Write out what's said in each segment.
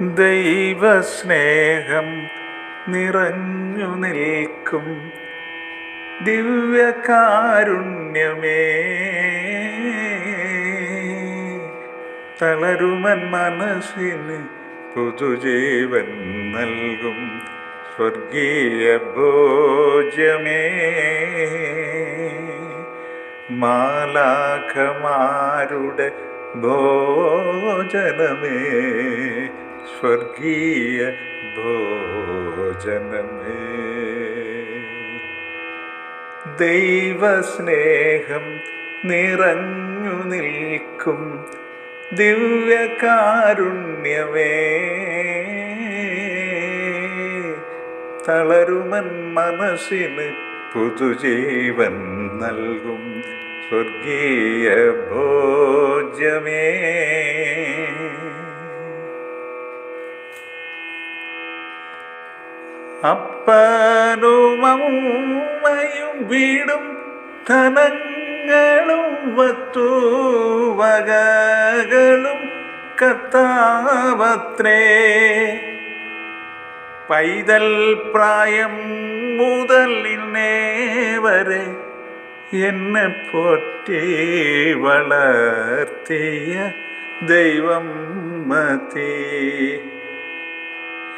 ദൈവസ്നേഹം നിറഞ്ഞു നിൽക്കും. ദിവ്യകാരുണ്യമേ. തളരുമൻ മനസ്സിന് പുതുജീവൻ നൽകും. സ്വർഗീയ ഭോജ്യമേ. മാലാഖമാരുടെ ഭോജനമേ. സ്വർഗീയ ഭോജനമേ. ദൈവസ്നേഹം നിറഞ്ഞു നിൽക്കും ദിവ്യകാരുണ്യമേ. തളരുമൻ മനസ്സിന് പുതുജീവൻ നൽകും സ്വർഗീയ ഭോജ്യമേ. അപ്പനുമമ്മയും വീടും ധനങ്ങളും വത്തുവകകളും കർത്താവത്രേ. പൈതൽ പ്രായം മുതൽ ഇന്നേ വരെ എന്നെ പോറ്റി വളർത്തിയ ദൈവം മതി.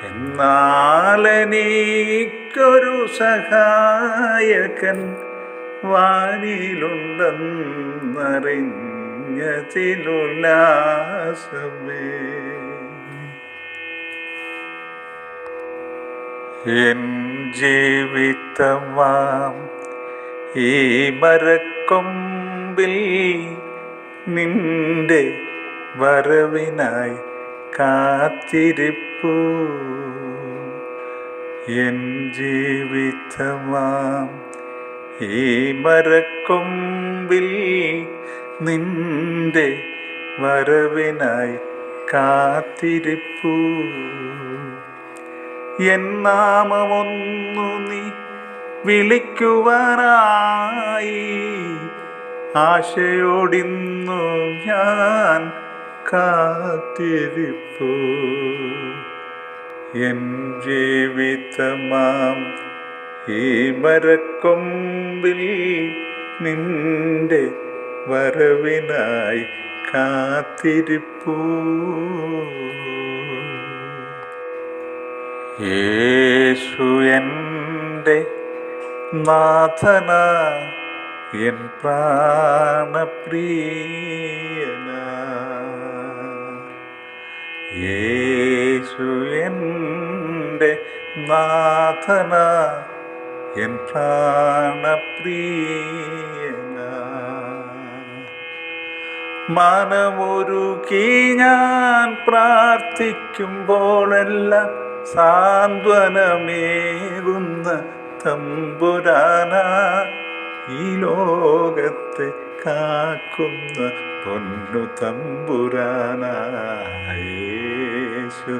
എന്നാലെനിക്കൊരു സഹായകൻ വാനിലുണ്ടെന്നറിഞ്ഞതിലുല്ലാസമേ. എൻ ജീവിതമാം ഈ മരക്കൊമ്പിൽ നിന്റെ വരവിനായി കാത്തിരിപ്പു. എൻ ജീവിതമാം ഈ മരക്കൊമ്പിൽ നിന്റെ വരവിനായി കാത്തിരിപ്പു. എൻ നാമമൊന്നു നീ വിളിക്കുവാനായി ആശയോടിന്നു ഞാൻ കാത്തിരിപ്പു. എൻ ജീവിതമാം ഈ മരക്കൊമ്പിൽ നിന്റെ വരവിനായി കാത്തിരിപ്പൂ. യേശു എന്റെ നാഥന എൻ പ്രാണപ്രിയന യേശു എന്റെ നാഥന എൻ പ്രാണപ്രിയന. മനമൊരുക്കി ഞാൻ പ്രാർത്ഥിക്കുമ്പോഴെല്ലാം സാന്ത്വനമേകുന്ന തമ്പുരാന. ഈ ലോകത്തെ കാക്കുന്ന പൊന്നു തമ്പുരാന. യേശു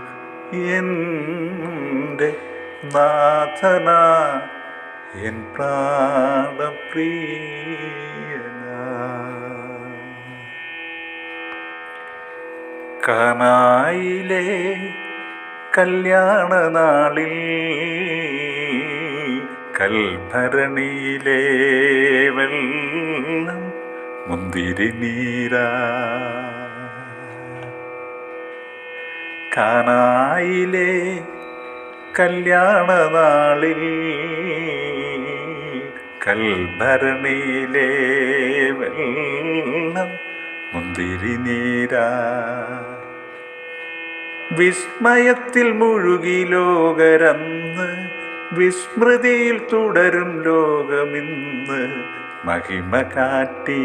എന്റെ നാഥന എൻ പ്രാണപ്രിയന. കനായിലെ കല്യാണനാളിൽ നാളിൽ കൽഭരണിയിലെ വെള്ളം മുന്തിരി നീരാ കാനായിലെ കല്യാണനാളിൽ? കൽഭരണിയിലെ വെള്ളം മുന്തിരി നീരാ. വിസ്മയത്തിൽ മുഴുകി ലോകരന്ന് വിസ്മൃതിയിൽ തുടരും ലോകമിന്ന് മഹിമ കാട്ടി.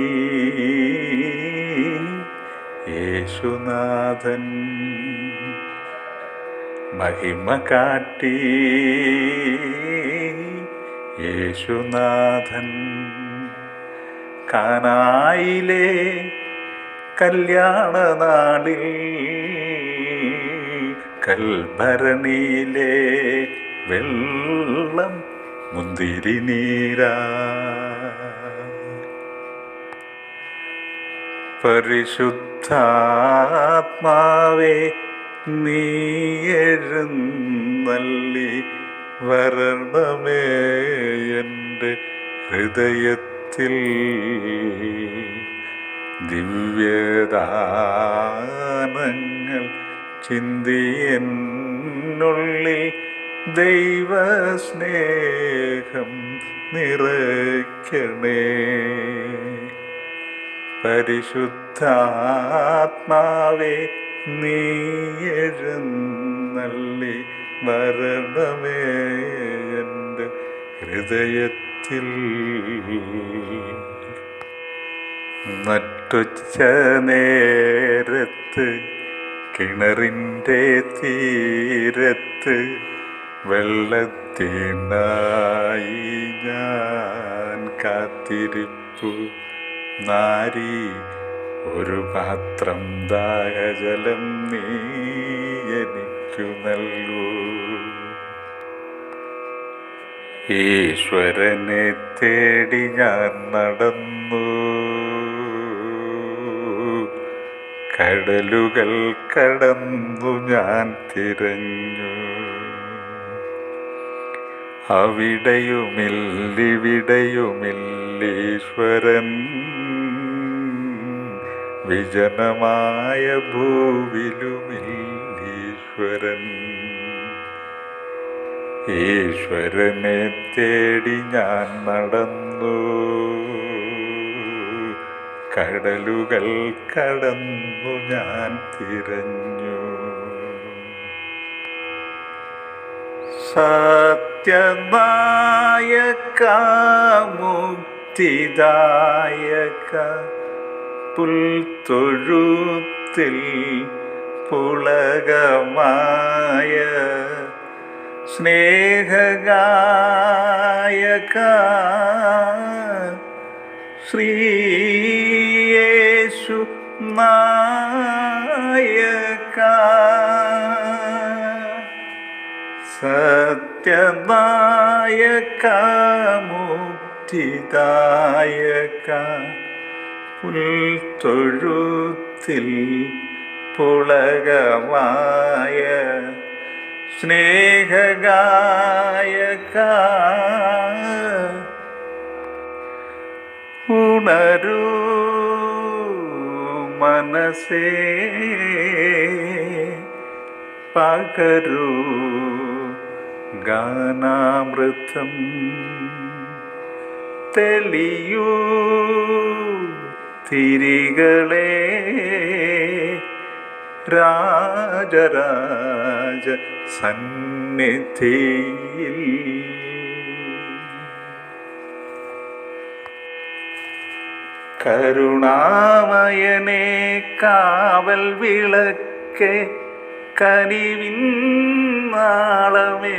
യേശുനാഥൻ മഹിമ കാട്ടി യേശുനാഥൻ കാനായിലെ കല്യാണനാളിൽ കൽഭരണിയിലെ വെള്ളം മുന്തിരി നീരാ പരിശുദ്ധാത്മാവേ നീ വരണമേ എന്റെ ഹൃദയത്തിൽ. ദിവ്യദാനങ്ങൾ ചിന്തിയെന്നുള്ളിൽ ദൈവസ്നേഹം നിറയ്ക്കണേ. പരിശുദ്ധാത്മാവേ നീ മരണമേ എന്റെ ഹൃദയത്തിൽ. നട്ടുച്ച നേരത്ത് കിണറിന്റെ തീരത്ത് വെള്ളത്തിനായി ഞാൻ കാത്തിരിപ്പു. നാരി ഒരു പാത്രം ദാഹജലം നീ എനിക്കു നൽകൂ. ഈശ്വരനെ തേടി ഞാൻ നടന്നു. കടലുകൾ കടന്നു ഞാൻ തിരഞ്ഞു. അവിടെയുമില്ലിവിടെയുമില്ലീശ്വരൻ വിജനമായ ഭൂവിലുമില്ലീശ്വരൻ. ഈശ്വരനെ തേടി ഞാൻ നടന്നു. കടലുകൾ കടന്നു ഞാൻ തിരഞ്ഞു. സത്യനായക മുക്തിദായക പുൽത്തൊഴുത്തിൽ പുളകമായ സ്നേഹഗായക ശ്രീയേശു നായക. സത്യനായക മുക്തിദായക. പുൽത്തൊഴുത്തിൽ പുളകമായ സ്നേഹഗായക. ഉണരൂ മനസ്സേ പകരൂ ഗാനാമൃതം തെളിയൂ. തിരികളെ രാജരാജ സന്നിധിയിൽ. കരുണാമയനെ കാവൽ വിളക്കെ കനിവിൻ നാളമേ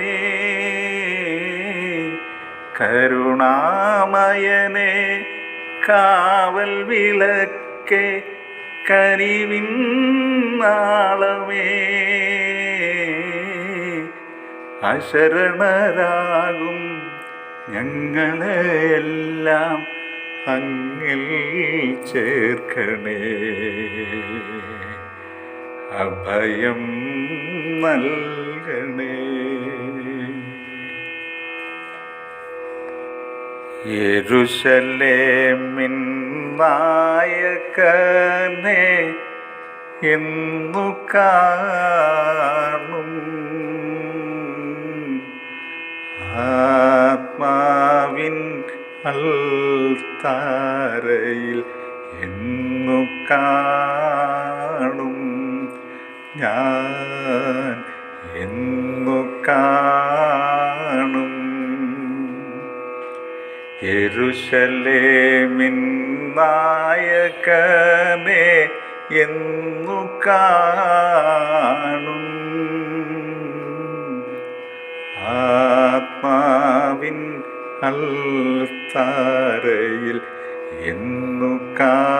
കരുണാമയനെ കാവൽ വിളക്കെ കരിവിൻ നാളമേ. അശരണരാകും ഞങ്ങളെല്ലാം അങ്ങിൽ ചേർക്കണേ. അഭയം നൽകണേ. യെരുശലേമിൻ നായകനെ എന്നു കാണും. ആത്മാവിൻ അൽത്താരയിൽ എന്നു കാണും. ഞാൻ എന്നു കാണും. യെരുശലേമിൻ മിന്നായകമേ എന്നു കാണും. ആത്മാവിൻ അൽത്താരയിൽ എന്നു കാണും.